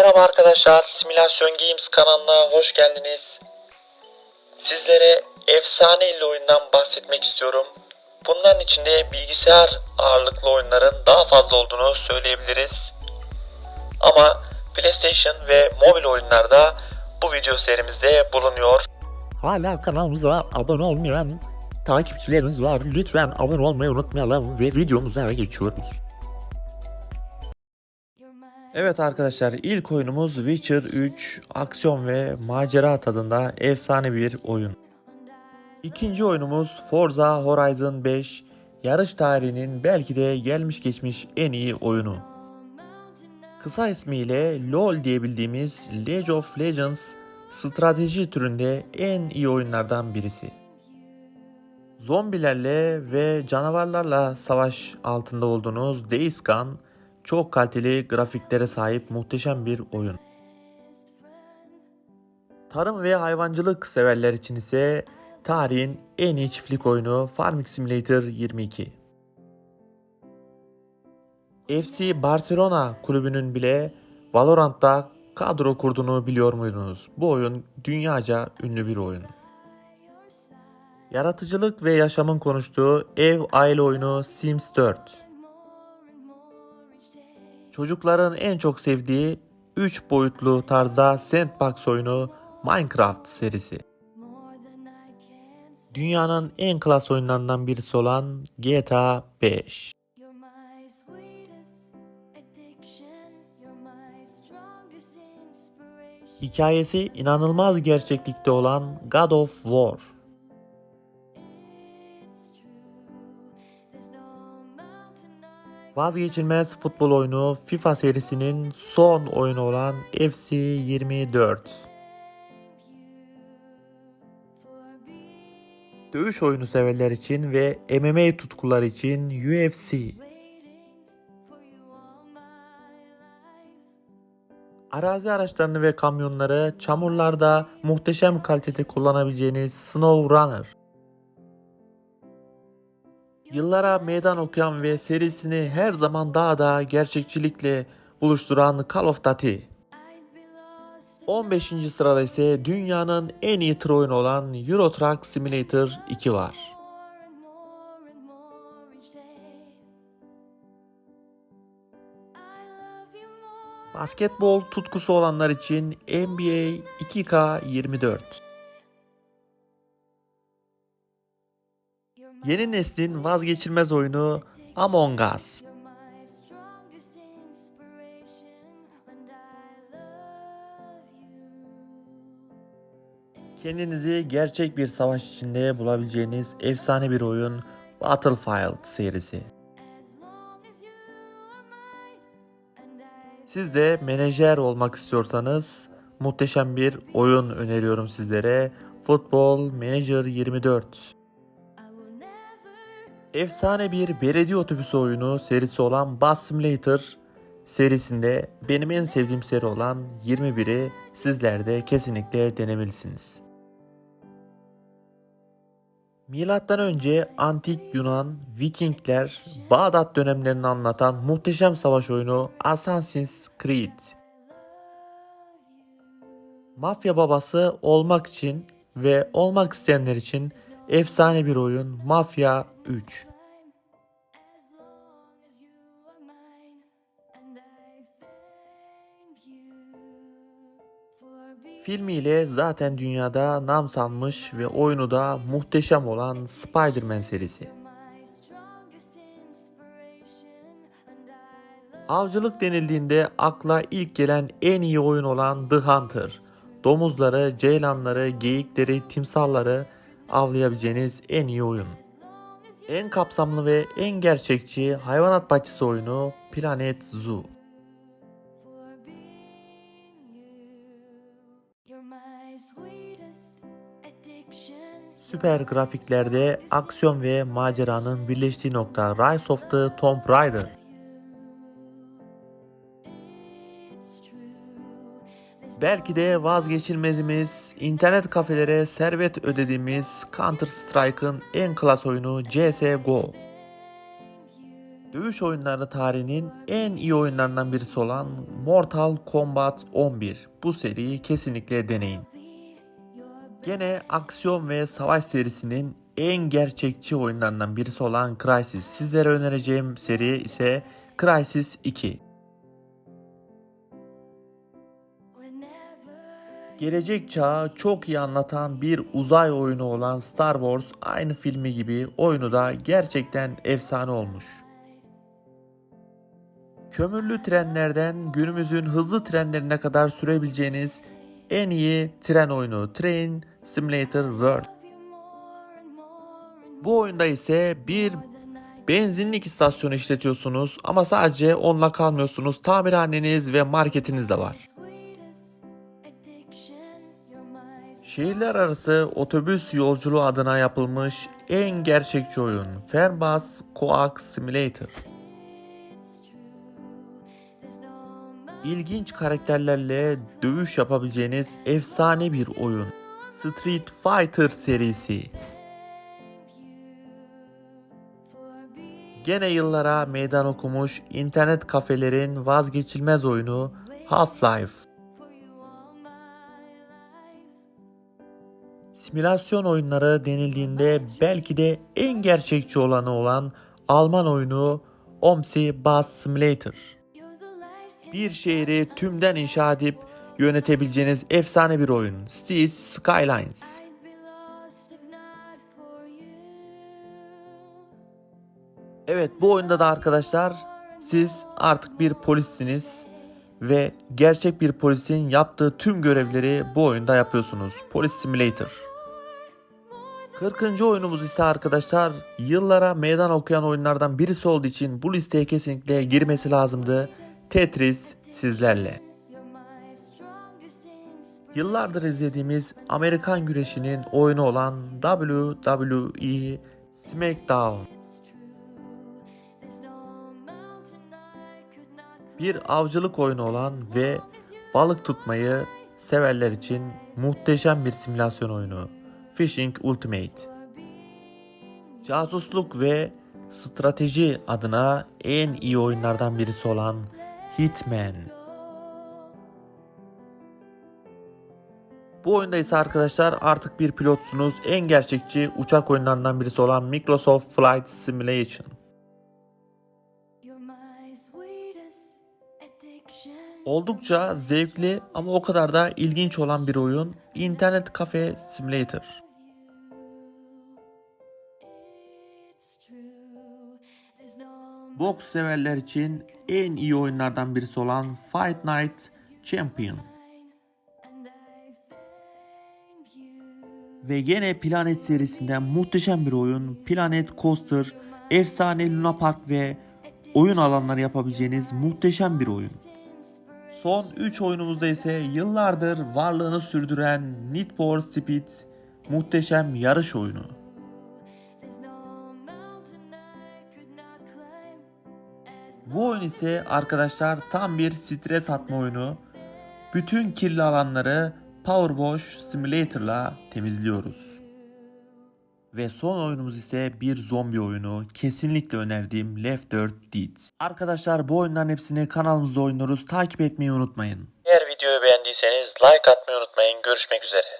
Merhaba arkadaşlar, Simülasyon Games kanalına hoş geldiniz. Sizlere efsane illi oyundan bahsetmek istiyorum. Bunların içinde bilgisayar ağırlıklı oyunların daha fazla olduğunu söyleyebiliriz. Ama PlayStation ve mobil oyunlarda bu video serimizde bulunuyor. Hala kanalımıza abone olmayan takipçilerimiz var. Lütfen abone olmayı unutmayalım ve videomuza geçiyoruz. Evet arkadaşlar ilk oyunumuz Witcher 3 aksiyon ve macera tadında efsane bir oyun. İkinci oyunumuz Forza Horizon 5 yarış tarihinin belki de gelmiş geçmiş en iyi oyunu. Kısa ismiyle LoL diye bildiğimiz League of Legends strateji türünde en iyi oyunlardan birisi. Zombilerle ve canavarlarla savaş altında olduğunuz Days Gone çok kaliteli grafiklere sahip muhteşem bir oyun. Tarım ve hayvancılık severler için ise tarihin en iyi çiftlik oyunu Farming Simulator 22. FC Barcelona kulübünün bile Valorant'ta kadro kurduğunu biliyor muydunuz? Bu oyun dünyaca ünlü bir oyun. Yaratıcılık ve yaşamın konuştuğu ev aile oyunu Sims 4. Çocukların en çok sevdiği 3 boyutlu tarzda sandbox oyunu Minecraft serisi. Dünyanın en klas oyunlarından birisi olan GTA 5. You're my sweetest addiction. You're my strongest inspiration. Hikayesi inanılmaz gerçeklikte olan God of War. Vazgeçilmez futbol oyunu FIFA serisinin son oyunu olan FC 24. for being Dövüş oyunu severler için ve MMA tutkular için UFC. Arazi araçlarını ve kamyonları çamurlarda muhteşem kalitede kullanabileceğiniz Snow Runner. Yıllara meydan okuyan ve serisini her zaman daha da gerçekçilikle buluşturan Call of Duty. I'd be lost 15. sırada ise dünyanın en iyi tır oyunu olan Euro Truck Simulator 2 var. Basketbol tutkusu olanlar için NBA 2K24. Yeni neslin vazgeçilmez oyunu Among Us. Kendinizi gerçek bir savaş içinde bulabileceğiniz efsane bir oyun Battlefield serisi. Siz de menajer olmak istiyorsanız muhteşem bir oyun öneriyorum sizlere. Football Manager 24. Efsane bir belediye otobüsü oyunu serisi olan Bus Simulator serisinde benim en sevdiğim seri olan 21'i sizler de kesinlikle denemelisiniz. Milattan önce antik Yunan, Vikingler, Bağdat dönemlerini anlatan muhteşem savaş oyunu Assassin's Creed. Mafya babası olmak için ve olmak isteyenler için efsane bir oyun Mafya 3. as long as you are mine, and I thank you for being Filmiyle zaten dünyada nam salmış ve oyunu da muhteşem olan Spider-Man serisi. Avcılık denildiğinde akla ilk gelen en iyi oyun olan The Hunter. Domuzları, ceylanları, geyikleri, timsahları avlayabileceğiniz en iyi oyun. En kapsamlı ve en gerçekçi hayvanat bahçesi oyunu Planet Zoo. Süper grafiklerde aksiyon ve maceranın birleştiği nokta Rise of the Tomb Raider. Belki de vazgeçilmezimiz, internet kafelere servet ödediğimiz Counter Strike'ın en klas oyunu CSGO. Dövüş oyunları tarihinin en iyi oyunlarından birisi olan Mortal Kombat 11. Bu seriyi kesinlikle deneyin. Gene aksiyon ve savaş serisinin en gerçekçi oyunlarından birisi olan Crysis. Sizlere önereceğim seri ise Crysis 2. Gelecek çağı çok iyi anlatan bir uzay oyunu olan Star Wars aynı filmi gibi oyunu da gerçekten efsane olmuş. Kömürlü trenlerden günümüzün hızlı trenlerine kadar sürebileceğiniz en iyi tren oyunu Train Simulator World. Bu oyunda ise bir benzinlik istasyonu işletiyorsunuz ama sadece onunla kalmıyorsunuz. Tamirhaneniz ve marketiniz de var. Şehirler arası otobüs yolculuğu adına yapılmış en gerçekçi oyun Fernbus Coax Simulator. İlginç karakterlerle dövüş yapabileceğiniz efsane bir oyun. Street Fighter serisi. Gene yıllara meydan okumuş internet kafelerin vazgeçilmez oyunu Half-Life. Simülasyon oyunları denildiğinde belki de en gerçekçi olanı olan Alman oyunu OMSI Bus Simulator. Bir şehri tümden inşa edip yönetebileceğiniz efsane bir oyun. Cities Skylines. Evet bu oyunda da arkadaşlar siz artık bir polissiniz ve gerçek bir polisin yaptığı tüm görevleri bu oyunda yapıyorsunuz. Police Simulator. 40. oyunumuz ise arkadaşlar yıllara meydan okuyan oyunlardan birisi olduğu için bu listeye kesinlikle girmesi lazımdı. Tetris sizlerle. Yıllardır izlediğimiz Amerikan güreşinin oyunu olan WWE SmackDown. Bir avcılık oyunu olan ve balık tutmayı severler için muhteşem bir simülasyon oyunu. Fishing Ultimate. Casusluk ve strateji adına en iyi oyunlardan birisi olan Hitman. Bu oyunda ise arkadaşlar artık bir pilotsunuz. En gerçekçi uçak oyunlarından birisi olan Microsoft Flight Simulation. Oldukça zevkli ama o kadar da ilginç olan bir oyun. İnternet Cafe Simulator. Boks severler için en iyi oyunlardan birisi olan Fight Night Champion. Ve gene Planet serisinden muhteşem bir oyun. Planet Coaster, efsane Luna Park ve oyun alanları yapabileceğiniz muhteşem bir oyun. Son 3 oyunumuzda ise yıllardır varlığını sürdüren Need for Speed muhteşem yarış oyunu. Bu oyun ise arkadaşlar tam bir stres atma oyunu. Bütün kirli alanları Power Wash Simulator'la temizliyoruz. Ve son oyunumuz ise bir zombi oyunu. Kesinlikle önerdiğim Left 4 Dead. Arkadaşlar bu oyunların hepsini kanalımızda oynuyoruz. Takip etmeyi unutmayın. Eğer videoyu beğendiyseniz like atmayı unutmayın. Görüşmek üzere.